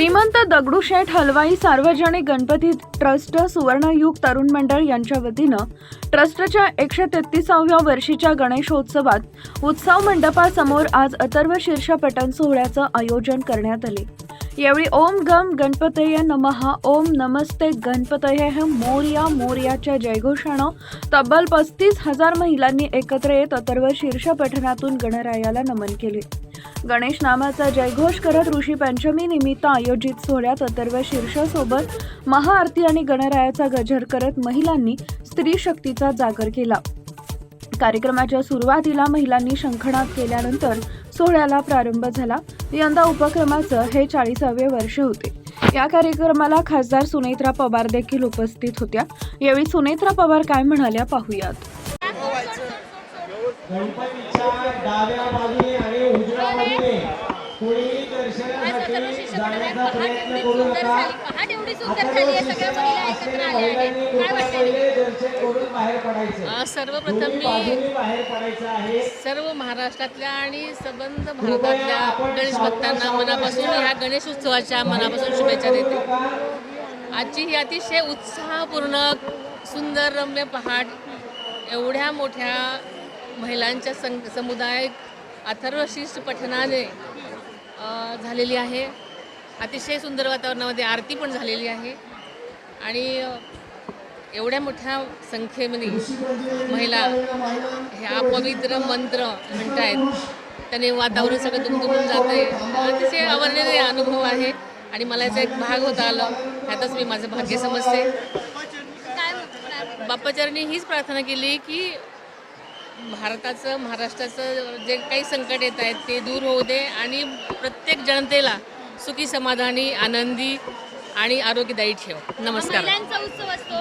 श्रीमंत दगडूशेठ हलवाई सार्वजनिक गणपती ट्रस्ट सुवर्णयुग तरुण मंडळ यांच्या वतीनं ट्रस्टच्या एकशे तेहतीसाव्या वर्षीच्या गणेशोत्सवात उत्सव मंडपासमोर आज अथर्व शीर्ष पटन सोहळ्याचं आयोजन करण्यात आले. यावेळी ओम गम गणपतय नमः ओम नमस्ते गणपतय मोर्या मोर्याच्या जयघोषानं तब्बल पस्तीस हजार महिलांनी एकत्र येत अथर्व शीर्ष पठणातून गणरायाला नमन केले. गणेश नामाचा जयघोष करत ऋषी पंचमी निमित्त आयोजित सोहळ्यात अथर्व शीर्षासोबत महाआरती आणि गणरायाचा गजर करत महिलांनी स्त्री शक्तीचा जागर केला. कार्यक्रमाच्या सुरुवातीला महिलांनी शंखनाद केल्यानंतर सोहळ्याला प्रारंभ झाला. यंदा उपक्रमाचं हे चाळीसावे वर्ष होते. या कार्यक्रमाला खासदार सुनेत्रा पवार देखील उपस्थित होत्या. यावेळी सुनेत्रा पवार काय म्हणाल्या पाहूयात. करून बाहेर पडायचं. अ, सर्वप्रथम मी सर्व महाराष्ट्रातल्या आणि संबंध भारतातल्या गणेश भक्तांना मनापासून ह्या गणेश उत्सवाच्या मनापासून शुभेच्छा देते. आजची ही अतिशय उत्साहपूर्ण सुंदर रम्य पहाट एवढ्या मोठ्या महिलांच्या सं समुदाय अथर्व शीर्ष पठणाने अ, झालेली आहे. अतिशय सुंदर वातावरणामध्ये आरती पण झालेली आहे. आणि एवढ्या मोठ्या संख्येमध्ये महिला ह्या पवित्र मंत्र म्हणतायत. त्याने वातावरण सगळं दुमदुमून जात आहे अतिशय आवडलेले अनुभव आहे. आणि मला याचा एक भाग होता आला. ह्यातच मी माझं भाग्य समजते. काय बाप्पाचरणी हीच प्रार्थना केली की भारताचं महाराष्ट्राचं जे काही संकट येत आहेत ते दूर होऊ दे आणि प्रत्येक जनतेला सुखी समाधानी आनंदी आणि आरोग्यदायी ठेव. नमस्कार. महिलांचा उत्सव असतो.